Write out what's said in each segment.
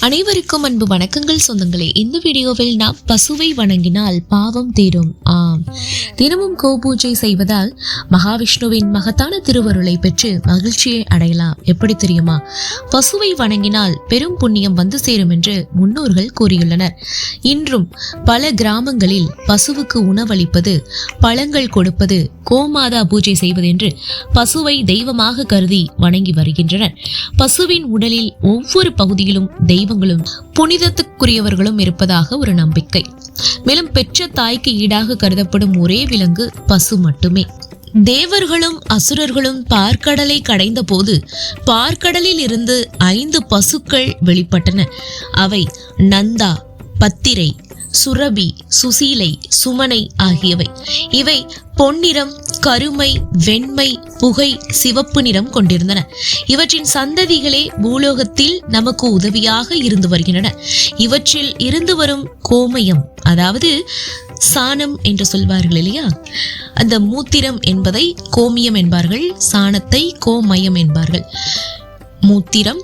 அனைவருக்கும் அன்பு வணக்கங்கள் சொந்தங்களே. இந்த வீடியோவில் நாம் பசுவை வணங்கினால் பாவம் தீரும். ஆம். தினமும் கோபூஜை செய்வதால் மகாவிஷ்ணுவின் மகத்தான திருவருளை பெற்று மகிழ்ச்சியை அடையலாம். எப்படி தெரியுமா? பசுவை வணங்கினால் பெரும் புண்ணியம் வந்து சேரும் என்று முன்னோர்கள் கூறியுள்ளனர். இன்றும் பல கிராமங்களில் பசுவுக்கு உணவளிப்பது பழங்கள் கொடுப்பது கோமாதா பூஜை செய்வது என்று பசுவை தெய்வமாக கருதி வணங்கி வருகின்றனர். பசுவின் உடலில் ஒவ்வொரு பகுதியிலும் தெய்வங்களும் புனிதத்துக்குரியவர்களும் இருப்பதாக ஒரு நம்பிக்கை. மேலும் பெற்ற தாய்க்கு ஈடாக கருதப்படும் ஒரே விலங்கு பசு மட்டுமே. தேவர்களும் அசுரர்களும் பார்க்கடலை கடைந்த போது பார்க்கடலில் இருந்து ஐந்து பசுக்கள் வெளிப்பட்டன. அவை நந்தா பத்திரை சுரபி சுசீலை சுமனை ஆகியவை. இவை பொன்னிறம் கருமை வெண்மை புகை சிவப்பு நிறம் கொண்டிருந்தன. இவற்றின் சந்ததிகளே பூலோகத்தில் நமக்கு உதவியாக இருந்து வருகின்றன. இவற்றில் இருந்து வரும் கோமயம் அதாவது சாணம் என்று சொல்வார்கள் இல்லையா? அந்த மூத்திரம் என்பதை கோமியம் என்பார்கள் சாணத்தை கோமயம் என்பார்கள். மூத்திரம்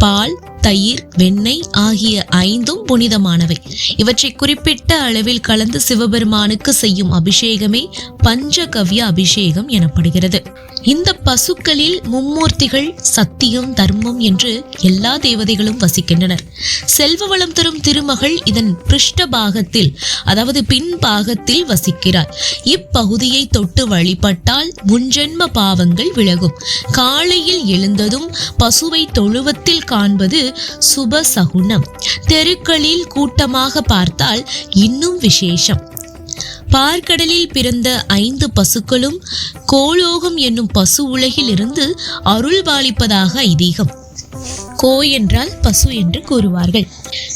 பால் தயிர் வெண்ணெய் ஆகிய ஐந்தும் புனிதமானவை. இவற்றை குறிப்பிட்ட அளவில் கலந்து சிவபெருமானுக்கு செய்யும் அபிஷேகமே பஞ்சகவ்ய அபிஷேகம் எனப்படுகிறது. இந்த பசுக்களில் மும்மூர்த்திகள் சத்தியம் தர்மம் என்று எல்லா தேவதைகளும் வசிக்கின்றனர். செல்வ வளம் தரும் திருமகள் இதன் பிருஷ்ட பாகத்தில் அதாவது பின் பாகத்தில் வசிக்கிறார். இப்பகுதியை தொட்டு வழிபட்டால் முன்ஜென்ம பாவங்கள் விலகும். காலையில் எழுந்ததும் பசுவை தொழுவத்தில் காண்பது சுப சகுனம். தெருக்களில் கூட்டமாக பார்த்தால் இன்னும் விசேஷம். பார்க்கடலில் பிறந்த ஐந்து பசுக்களும் கோலோகம் என்னும் பசு உலகில் இருந்து அருள் பாலிப்பதாக ஐதீகம். கோ என்றால் பசு என்று கூறுவார்கள்.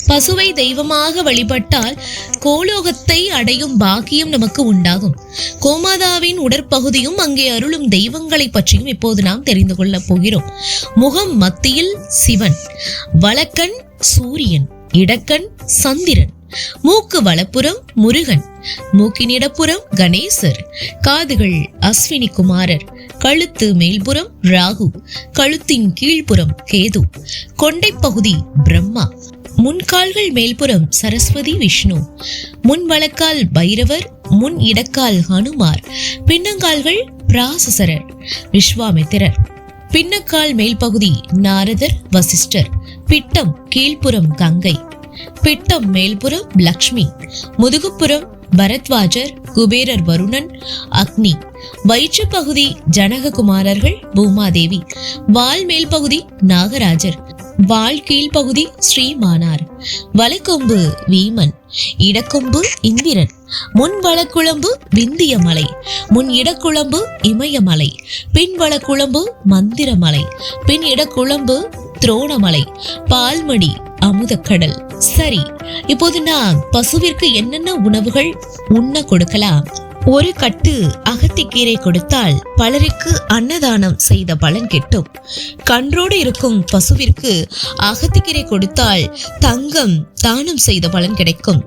பசுவை தெய்வமாக வழிபட்டால் கோலோகத்தை அடையும் பாக்கியம் நமக்கு உண்டாகும். கோமாதாவின் உடற்பகுதியும் அங்கே அருளும் தெய்வங்களை பற்றியும் இப்போது நாம் தெரிந்து கொள்ளப் போகிறோம். முகம் மத்தியில் சிவன் வலக்கண் சூரியன் இடக்கண் சந்திரன் மூக்கு வலப்புறம் முருகன் மூக்கின் இடப்புறம் கணேசர் காதுகள் அஸ்வினி குமாரர் கழுத்து மேல்புறம் ராகு கழுத்தின் கீழ்ப்புறம் கேது கொண்டைப்பகுதி பிரம்மா முன்கால்கள் மேல்புறம் சரஸ்வதி விஷ்ணு முன் வழக்கால் பைரவர் முன் இடக்கால் ஹனுமார் பின்னங்கால்கள் பிராசசரர் விஸ்வாமித்திரர். பின்னக்கால் மேல்பகுதி நாரதர் வசிஷ்டர் பிட்டம் கீழ்ப்புறம் கங்கை பிட்டம் மேல்புறம் லக்ஷ்மி முதுகுப்புறம் பரத்வாஜர் குபேரர் வருணன் அக்னி. வயிற்று பகுதி ஜனககுமாரர்கள் பூமாதேவி. வால் மேல் பகுதி நாகராஜர். வால் கீழ்பகுதி ஸ்ரீமானார். வலக்கொம்பு வீமன். இடக்கொம்பு இந்திரன். முன் வளக்குழம்பு விந்தியமலை. முன் இடக்குழம்பு இமயமலை. பின் வளக்குழம்பு மந்திரமலை. பின் இடக்குழம்பு துரோணமலை பால்மணி அமுதக்கடல். சரி இப்போது நான் பசுவிற்கு என்னென்ன உணவுகள் உண்ண கொடுக்கலாம்? ஒரு கட்டு அகத்திக்கீரை கொடுத்தால் பலருக்கு அன்னதானம் செய்த பலன் கிட்டும். கன்றோடு இருக்கும் பசுவிற்கு அகத்திக்கீரை கொடுத்தால் தங்கம் தானம் செய்த பலன் கிடைக்கும்.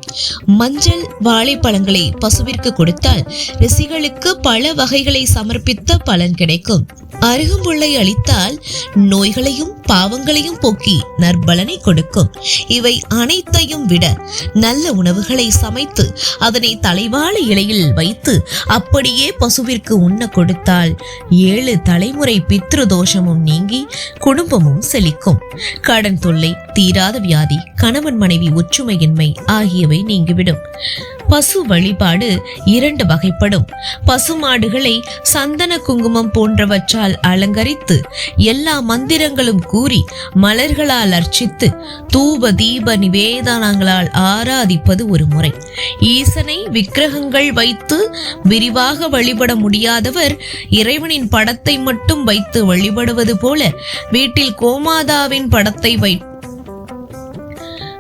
மஞ்சள் வாழைப்பழங்களை பசுவிற்கு கொடுத்தால் ரிஷிகளுக்கு பல வகைகளை சமர்ப்பித்த பலன் கிடைக்கும். அருகம்புள்ளை அளித்தால் நோய்களையும் பாவங்களையும் போக்கி நற்பலனை கொடுக்கும். இவை அனைத்தையும் விட நல்ல உணவுகளை சமைத்து அதனை தலைவாழ இலையில் வைத்து அப்படியே பசுவிற்கு உண்ண கொடுத்தால் ஏழு தலைமுறை பித்ரு தோஷமும் நீங்கி குடும்பமும் செழிக்கும். கடன் தொல்லை தீராத வியாதி கணவன் மனைவி ஒற்றுமையின்மை ஆகியவை நீங்கிவிடும். பசு வழிபாடு இரண்டு வகைப்படும். பசுமாடுகளை சந்தன குங்குமம் போன்றவற்றால் அலங்கரித்து எல்லா மந்திரங்களும் கூறி மலர்களால் அர்ச்சித்து தூப தீப நிவேதனங்களால் ஆராதிப்பது ஒரு முறை. ஈசனை விக்கிரகங்கள் வைத்து விரிவாக வழிபட முடியாதவர் இறைவனின் படத்தை மட்டும் வைத்து வழிபடுவது போல வீட்டில் கோமாதாவின் படத்தை வை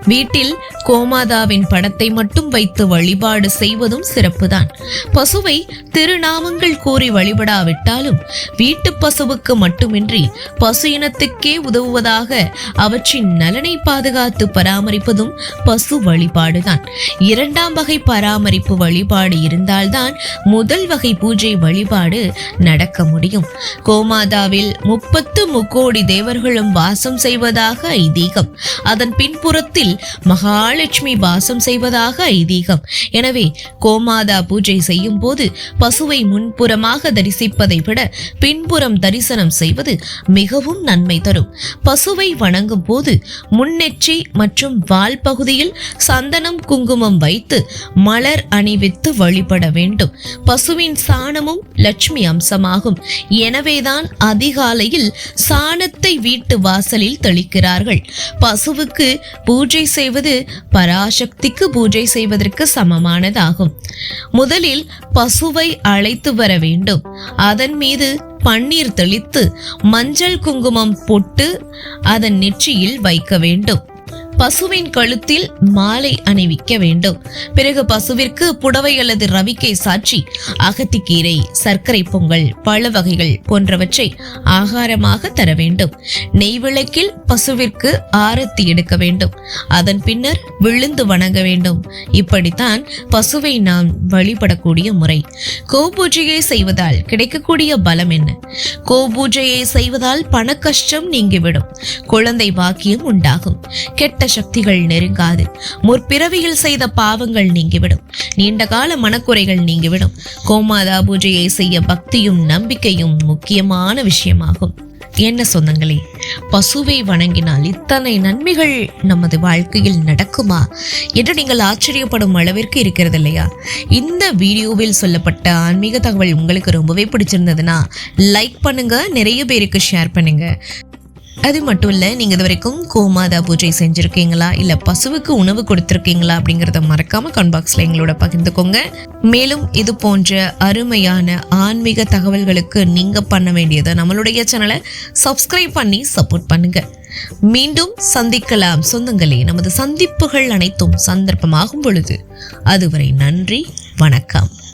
வீட்டில் கோமாதாவின் படத்தை மட்டும் வைத்து வழிபாடு செய்வதும் சிறப்புதான். பசுவை திருநாமங்கள் கூறி வழிபடாவிட்டாலும் வீட்டு பசுவுக்கு மட்டுமின்றி பசு இனத்துக்கே உதவுவதாக அவற்றின் நலனை பாதுகாத்து பராமரிப்பதும் பசு வழிபாடுதான். இரண்டாம் வகை பராமரிப்பு வழிபாடு இருந்தால்தான் முதல் வகை பூஜை வழிபாடு நடக்க முடியும். கோமாதாவில் முப்பத்து முக்கோடி தேவர்களும் வாசம் செய்வதாக ஐதீகம். அதன் பின்புறத்தில் மகால் மகாலட்சுமி வாசம் செய்வதாக ஐதீகம். எனவே கோமாதா பூஜை செய்யும் போது பசுவை முன்புறமாக தரிசிப்பதை விட பின்புறம் தரிசனம் செய்வது மிகவும் நன்மை தரும். பசுவை வணங்கும் போது முன்னெற்றி மற்றும் வால் பகுதியில் சந்தனம் குங்குமம் வைத்து மலர் அணிவித்து வழிபட வேண்டும். பசுவின் சாணமும் லட்சுமி அம்சமாகும். எனவேதான் அதிகாலையில் சாணத்தை வீட்டு வாசலில் தெளிக்கிறார்கள். பசுவுக்கு பூஜை செய்வது பராசக்திக்கு பூஜை செய்வதற்கு சமமானதாகும். முதலில் பசுவை அழைத்து வர வேண்டும். அதன் மீது பன்னீர் தெளித்து மஞ்சள் குங்குமம் பொட்டு அதன் நெற்றியில் வைக்க வேண்டும். பசுவின் கழுத்தில் மாலை அணிவிக்க வேண்டும். பிறகு பசுவிற்கு புடவை அல்லது ரவிக்கை சாற்றி அகத்திக்கீரை சர்க்கரை பொங்கல் பழ வகைகள் போன்றவற்றை ஆகாரமாக தர வேண்டும். நெய் விளக்கில் பசுவிற்கு ஆரத்தி எடுக்க வேண்டும். அதன் பின்னர் விழுந்து வணங்க வேண்டும். இப்படித்தான் பசுவை நாம் வழிபடக்கூடிய முறை. கோபூஜையை செய்வதால் கிடைக்கக்கூடிய பலம் என்ன? கோபூஜையை செய்வதால் பண கஷ்டம் நீங்கிவிடும். குழந்தை பாக்கியம் உண்டாகும். கெட்ட சக்திகள் நெருங்காது. முற்பிறவியில் செய்த பாவங்கள் நீங்கிவிடும். நீண்ட கால மனக்குறைகள் நீங்கிவிடும். கோமாதா பூஜையை செய்ய பக்தியும் நம்பிக்கையும் முக்கியமான விஷயமாகும். என்ன சொந்தங்களே பசுவை வணங்கினால் இத்தனை நன்மைகள் நமது வாழ்க்கையில் நடக்குமா? என்று நீங்கள் ஆச்சரியப்படும் அளவிற்கு இருக்கிறது இல்லையா இந்த வீடியோவில் சொல்லப்பட்ட ஆன்மீக தகவல் உங்களுக்கு ரொம்பவே பிடிச்சிருந்ததுன்னா லைக் பண்ணுங்க நிறைய பேருக்கு ஷேர் பண்ணுங்க. அது மட்டும் இல்லை நீங்கள் இது வரைக்கும் கோமாதா பூஜை செஞ்சுருக்கீங்களா? இல்லை பசுவுக்கு உணவு கொடுத்துருக்கீங்களா? அப்படிங்கிறத மறக்காமல் கமெண்ட் பாக்ஸில் எங்களோட பகிர்ந்துக்கோங்க. மேலும் இது போன்ற அருமையான ஆன்மீக தகவல்களுக்கு நீங்கள் பண்ண வேண்டியதை நம்மளுடைய சேனலை சப்ஸ்கிரைப் பண்ணி சப்போர்ட் பண்ணுங்கள் மீண்டும் சந்திக்கலாம். சொந்தங்களே நமது சந்திப்புகள் அனைத்தும் சந்தர்ப்பமாகும் பொழுது. அதுவரை நன்றி வணக்கம்.